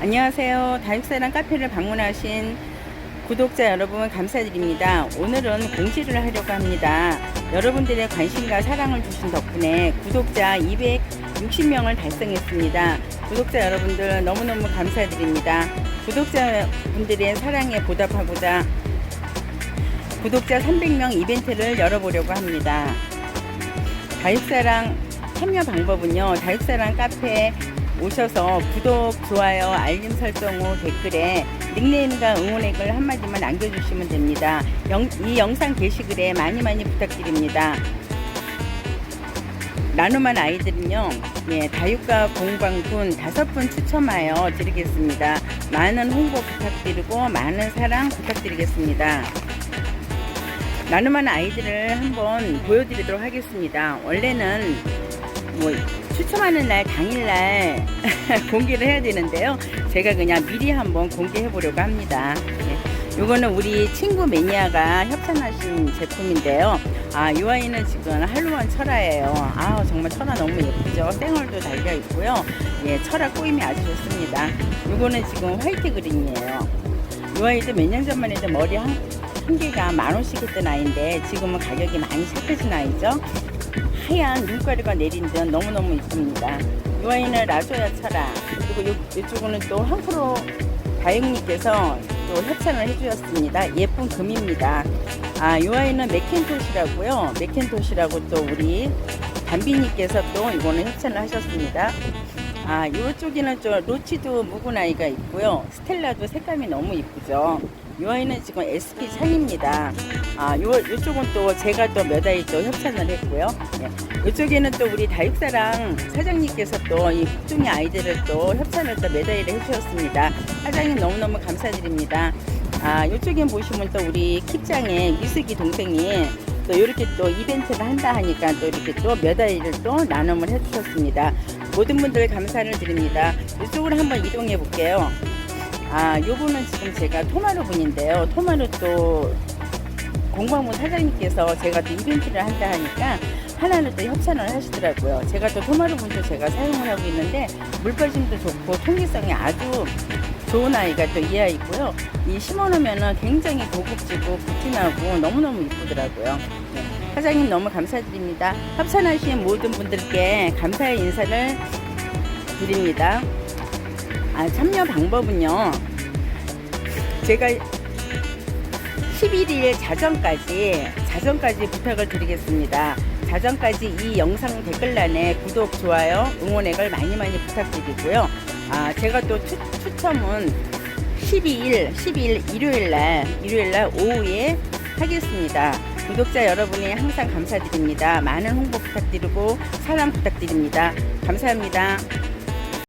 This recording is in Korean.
안녕하세요. 다육사랑 카페를 방문하신 구독자 여러분 감사드립니다. 오늘은 공지를 하려고 합니다. 여러분들의 관심과 사랑을 주신 덕분에 구독자 260명을 달성했습니다. 구독자 여러분들 너무너무 감사드립니다. 구독자분들의 사랑에 보답하고자 구독자 300명 이벤트를 열어보려고 합니다. 다육사랑 참여 방법은요. 다육사랑 카페에 오셔서 구독, 좋아요, 알림 설정 후 댓글에 닉네임과 응원액을 한마디만 남겨주시면 됩니다. 영- 이 영상 게시글에 많이 많이 부탁드립니다. 나눔한 아이들은요, 예, 다육과 공방군 다섯 분 추첨하여 드리겠습니다. 많은 홍보 부탁드리고 많은 사랑 부탁드리겠습니다. 나눔한 아이들을 한번 보여드리도록 하겠습니다. 원래는 뭐 추첨하는 날 당일날 공개를 해야 되는데요. 제가 그냥 미리 한번 공개해 보려고 합니다. 네. 요거는 우리 친구 매니아가 협찬하신 제품인데요. 아, 이 아이는 지금 할로원 철화예요. 아, 정말 철화 너무 예쁘죠. 땡얼도 달려 있고요. 예, 철화 꼬임이 아주 좋습니다. 요거는 지금 화이트 그린이에요. 이 아이도 몇 년 전만 해도 머리 한, 한 개가 만 원씩 했던 아이인데 지금은 가격이 많이 착해진 아이죠. 하얀 눈가루가 내린 듯 너무너무 이쁩니다. 이 아이는 라조야 차라 그리고 요, 이쪽은 또 한프로 다육님께서 또 협찬을 해주셨습니다. 예쁜 금입니다. 아, 이 아이는 맥켄토시라고요. 맥켄토시라고 또 우리 담비님께서 또 이거는 협찬을 하셨습니다. 아, 이쪽에는 저 로치드 묵은 아이가 있고요. 스텔라도 색감이 너무 이쁘죠. 이 아이는 지금 SP 창입니다. 아, 요, 요쪽은 또 제가 또 몇 아이 또 협찬을 했고요. 예. 이쪽에는 또 우리 다육사랑 사장님께서 또이 국중의 아이들을 또 협찬을 또 몇 아이를 해주셨습니다. 사장님 너무너무 감사드립니다. 아, 이쪽에 보시면 또 우리 킵장의 미숙이 동생이 또 이렇게 또 이벤트를 한다 하니까 또 이렇게 또몇 아이를 또 나눔을 해주셨습니다. 모든 분들 감사를 드립니다. 이쪽으로 한번 이동해 볼게요. 아, 요거는 지금 제가 토마토 분인데요. 토마토 또 공방부 사장님께서 제가 또 이벤트를 한다 하니까 하나는 또 협찬을 하시더라고요. 제가 또 토마토 분도 제가 사용을 하고 있는데 물빠짐도 좋고 통기성이 아주 좋은 아이가 또 이 아이고요. 이 심어놓으면은 굉장히 고급지고 부티나고 너무너무 이쁘더라고요. 네. 사장님 너무 감사드립니다. 협찬하신 모든 분들께 감사의 인사를 드립니다. 아, 참여 방법은요. 제가 11일 자정까지 자정까지 부탁을 드리겠습니다. 자정까지 이 영상 댓글란에 구독, 좋아요, 응원액을 많이 많이 부탁드리고요. 아, 제가 또 추, 추첨은 12일, 12일 일요일 날, 일요일 날 오후에 하겠습니다. 구독자 여러분이 항상 감사드립니다. 많은 홍보 부탁드리고 사랑 부탁드립니다. 감사합니다.